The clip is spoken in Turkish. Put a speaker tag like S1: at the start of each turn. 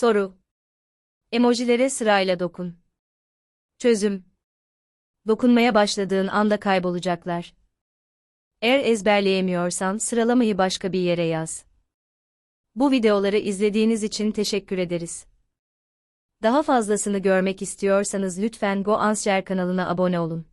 S1: Soru. Emojilere sırayla dokun. Çözüm. Dokunmaya başladığın anda kaybolacaklar. Eğer ezberleyemiyorsan sıralamayı başka bir yere yaz. Bu videoları izlediğiniz için teşekkür ederiz. Daha fazlasını görmek istiyorsanız lütfen GoAnsher kanalına abone olun.